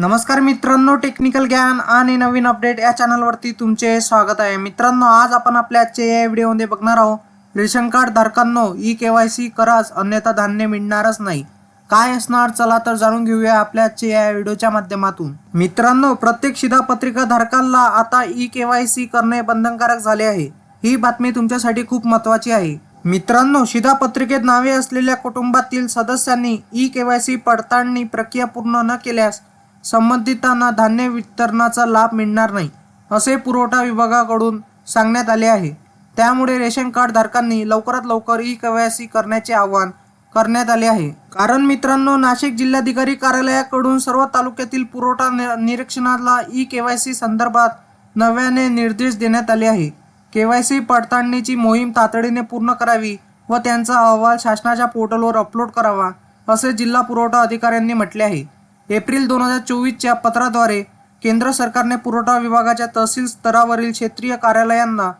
नमस्कार मित्रांनो टेक्निकल ज्ञान आणि नवीन अपडेट या चॅनलवरती तुमचे स्वागत आहे. मित्रांनो आज आपण आपल्या आजच्या या व्हिडिओमध्ये बघणार आहोत रेशन कार्ड धारकांनो ई के वाय सी कराच अन्यथा धान्य मिळणारच नाही. काय असणार? चला तर जाणून घेऊया आपल्या आजच्या या व्हिडिओच्या माध्यमातून. मित्रांनो प्रत्येक शिधापत्रिका धारकांना आता ई के वाय सी करणे बंधनकारक झाले आहे. ही बातमी तुमच्यासाठी खूप महत्वाची आहे. मित्रांनो शिधापत्रिकेत नावे असलेल्या कुटुंबातील सदस्यांनी ई के वाय सी पडताळणी प्रक्रिया पूर्ण न केल्यास संबंधितांना धान्य वितरणाचा लाभ मिळणार नाही असे पुरवठा विभागाकडून सांगण्यात आले आहे. त्यामुळे रेशन कार्ड धारकांनी लवकरात लवकर ई कवायसी करण्याचे आवाहन करण्यात आले आहे. कारण मित्रांनो नाशिक जिल्हाधिकारी कार्यालयाकडून सर्व तालुक्यातील पुरवठा नि- निरीक्षणाला ई केवायसी संदर्भात नव्याने निर्देश देण्यात आले आहे. केवायसी पडताळणीची मोहीम तातडीने पूर्ण करावी व त्यांचा अहवाल शासनाच्या पोर्टलवर अपलोड करावा असे जिल्हा पुरवठा अधिकाऱ्यांनी म्हटले आहे. एप्रिल दोन हजार चोवीसच्या पत्राद्वारे केंद्र सरकारने पुरवठा विभागाच्या तहसील स्तरावरील क्षेत्रीय कार्यालयांना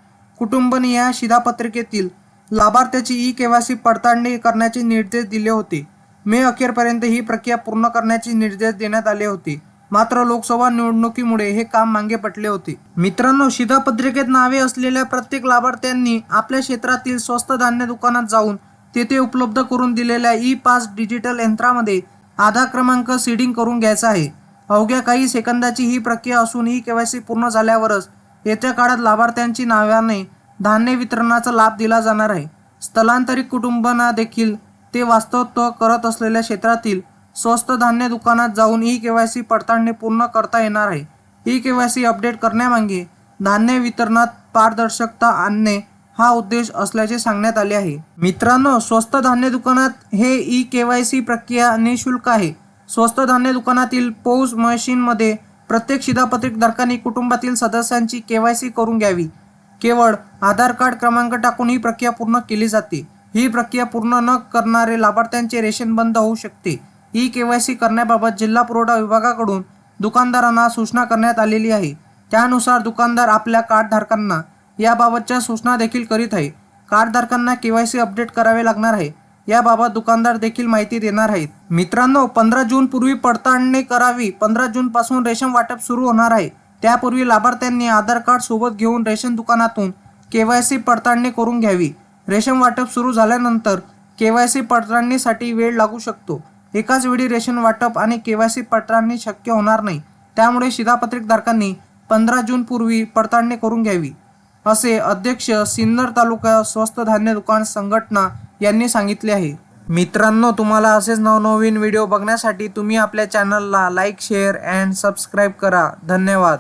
कुटुंबनिहाय शिधापत्रिकेतील लाभार्थ्याची ई केवायसी पडताळणी करण्याचे निर्देश दिले होते. मे अखेरपर्यंत ही प्रक्रिया पूर्ण करण्याचे निर्देश देण्यात आले होते. मात्र लोकसभा निवडणुकीमुळे हे काम मागे पडले होते. मित्रांनो शिधापत्रिकेत नावे असलेल्या प्रत्येक लाभार्थ्यांनी आपल्या क्षेत्रातील स्वस्त धान्य दुकानात जाऊन तेथे उपलब्ध करून दिलेल्या ई पास डिजिटल यंत्रामध्ये आधार क्रमांक सीडिंग करून घ्यायचा आहे. अवघ्या काही सेकंदाची ही प्रक्रिया असून ही केवायसी पूर्ण झाल्यावरच येत्या काळात लाभार्थ्यांची नावाने धान्य वितरणाचा लाभ दिला जाणार आहे. स्थलांतरित कुटुंबांना देखील ते वास्तवत्व करत असलेल्या क्षेत्रातील स्वस्त धान्य दुकानात जाऊन ई केवायसी पडताळणी पूर्ण करता येणार आहे. ई केवायसी अपडेट करण्यामागे धान्य वितरणात पारदर्शकता आणणे हा उद्देश असल्याचे सांगण्यात आले आहे. मित्रांनो स्वस्त धान्य दुकानात हे ई के वाय सी प्रक्रिया निशुल्क आहे. स्वस्त धान्य दुकानातील पौज मशीनमध्ये प्रत्येक शिधापत्रिक धारकांनी कुटुंबातील सदस्यांची के वाय सी करून घ्यावी. केवळ आधार कार्ड क्रमांक टाकून ही प्रक्रिया पूर्ण केली जाते. ही प्रक्रिया पूर्ण न करणारे लाभार्थ्यांचे रेशन बंद होऊ शकते. ई के वाय सी करण्याबाबत जिल्हा पुरवठा विभागाकडून दुकानदारांना सूचना करण्यात आलेली आहे. त्यानुसार दुकानदार आपल्या कार्डधारकांना याबाबतच्या सूचना देखील करीत आहे. कार्डधारकांना के वाय सी अपडेट करावे लागणार आहे. याबाबत दुकानदार देखील माहिती देणार आहेत. मित्रांनो पंधरा जून पूर्वी पडताळणी करावी पंधरा जून पासून रेशन वाटप सुरू होणार आहे. त्यापूर्वी लाभार्थ्यांनी आधार कार्ड सोबत घेऊन रेशन दुकानातून के वाय सी पडताळणी करून घ्यावी. रेशन वाटप सुरू झाल्यानंतर के वाय सी पडताळणीसाठी वेळ लागू शकतो. एकाच वेळी रेशन वाटप आणि के वाय सी पडताळणी शक्य होणार नाही. त्यामुळे शिधापत्रिकधारकांनी पंधरा जून पूर्वी पडताळणी करून घ्यावी. असे अध्यक्ष सिन्नर तालुका स्वस्त धान्य दुकान संघटना यांनी सांगितले आहे. मित्रांनो तुम्हाला असेच नवनवीन व्हिडिओ बघण्यासाठी तुम्ही आपल्या चॅनलला लाईक शेअर अँड सबस्क्राईब करा. धन्यवाद.